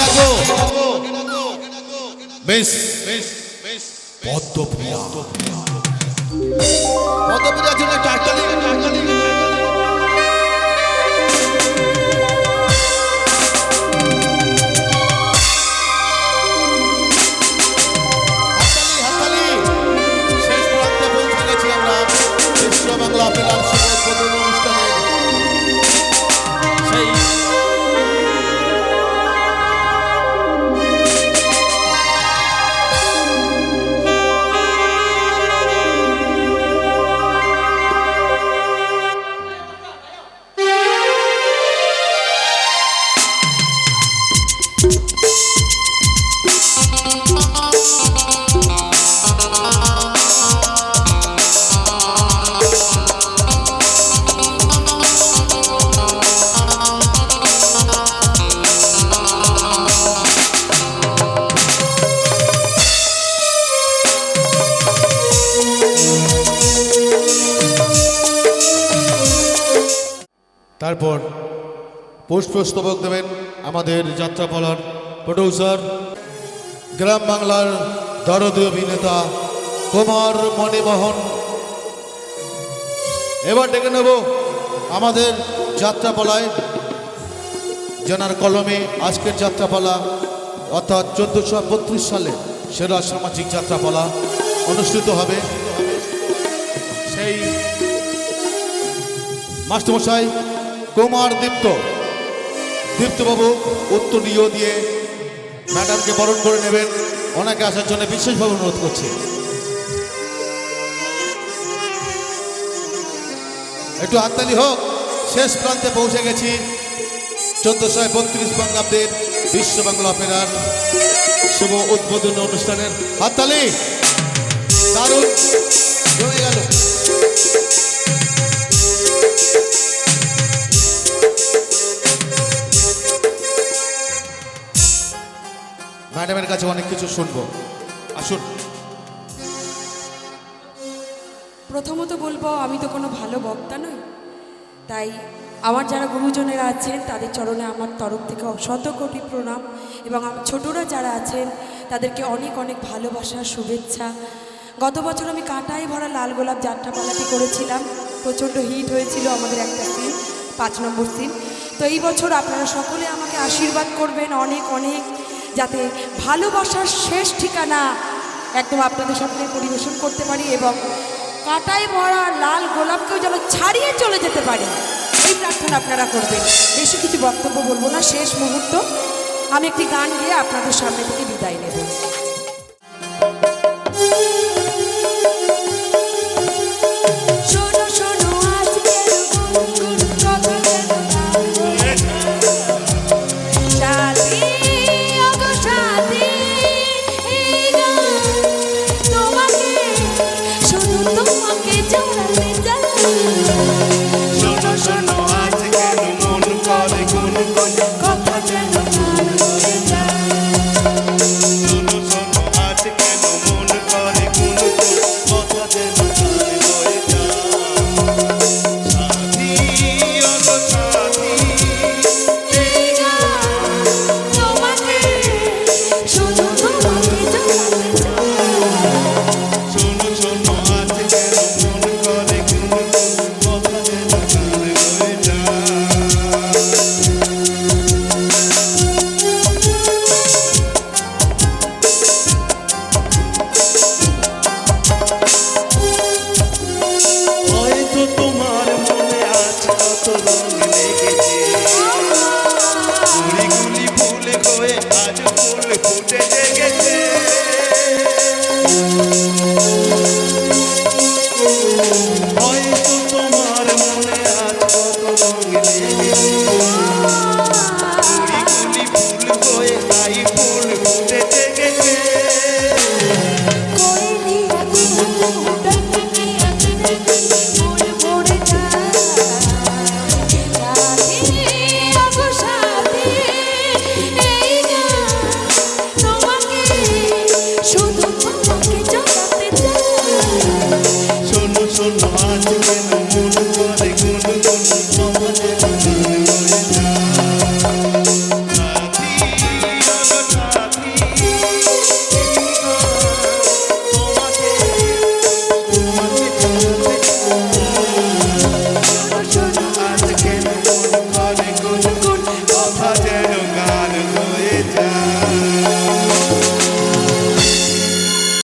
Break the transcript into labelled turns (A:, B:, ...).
A: ডাকো বেশ। পদ্মপ্রিয়া পদ্মপ্রিয়ার জন্য টাটালি তারপর পুষ্পস্তবক দেবেন আমাদের যাত্রাপালার প্রডিউসার, গ্রাম বাংলার দরদী অভিনেতা কুমার মণিমোহন। এবার ডেকে নেব আমাদের যাত্রাপালায় জানার কলমে আজকের যাত্রাপালা, অর্থাৎ চোদ্দোশো বত্রিশ সালে সেরা সামাজিক যাত্রাপালা অনুষ্ঠিত হবে। সেই মাস্টারমশাই কুমার দীপ্ত। দীপ্তবাবু উত্তর উত্তরীয় দিয়ে ম্যাডামকে বরণ করে নেবেন। ওনাকে আসার জন্য বিশেষভাবে অনুরোধ করছি। একটু হাততালি হোক। শেষ প্রান্তে পৌঁছে গেছি। চোদ্দশো বত্রিশ বঙ্গাব্দের বিশ্ব বাংলা অপেরার শুভ উদ্বোধন অনুষ্ঠানের হাততালি। দারুণ। জমে গেল। ম্যাডামের কাছে অনেক কিছু শুনব। আসুন।
B: প্রথমত বলব, আমি তো কোনো ভালো বক্তা নই। তাই আমার যারা গুরুজনেরা আছেন, তাদের চরণে আমার তরফ থেকে শত কোটি প্রণাম এবং আমার ছোটরা যারা আছেন, তাদেরকে অনেক অনেক ভালোবাসা, শুভেচ্ছা। গত বছর আমি কাঁটাই ভরা লাল গোলাপ যাত্রাপালাটি করেছিলাম। প্রচণ্ড হিট হয়েছিল আমাদের একটা সিন পাঁচ নম্বর সিন তো এই বছর আপনারা সকলে আমাকে আশীর্বাদ করবেন অনেক অনেক। যাতে ভালোবাসার শেষ ঠিকানা একদম আপনাদের সামনে পরিবেশন করতে পারি এবং কাটায় ভরা লাল গোলাপকেও যেন ছাড়িয়ে চলে যেতে পারি। এই প্রার্থনা আপনারা করবেন। বেশি কিছু বক্তব্য বলব না। শেষ মুহূর্ত আমি একটি গান গিয়ে আপনাদের সামনে থেকে বিদায় নেব। ফুল ফুটে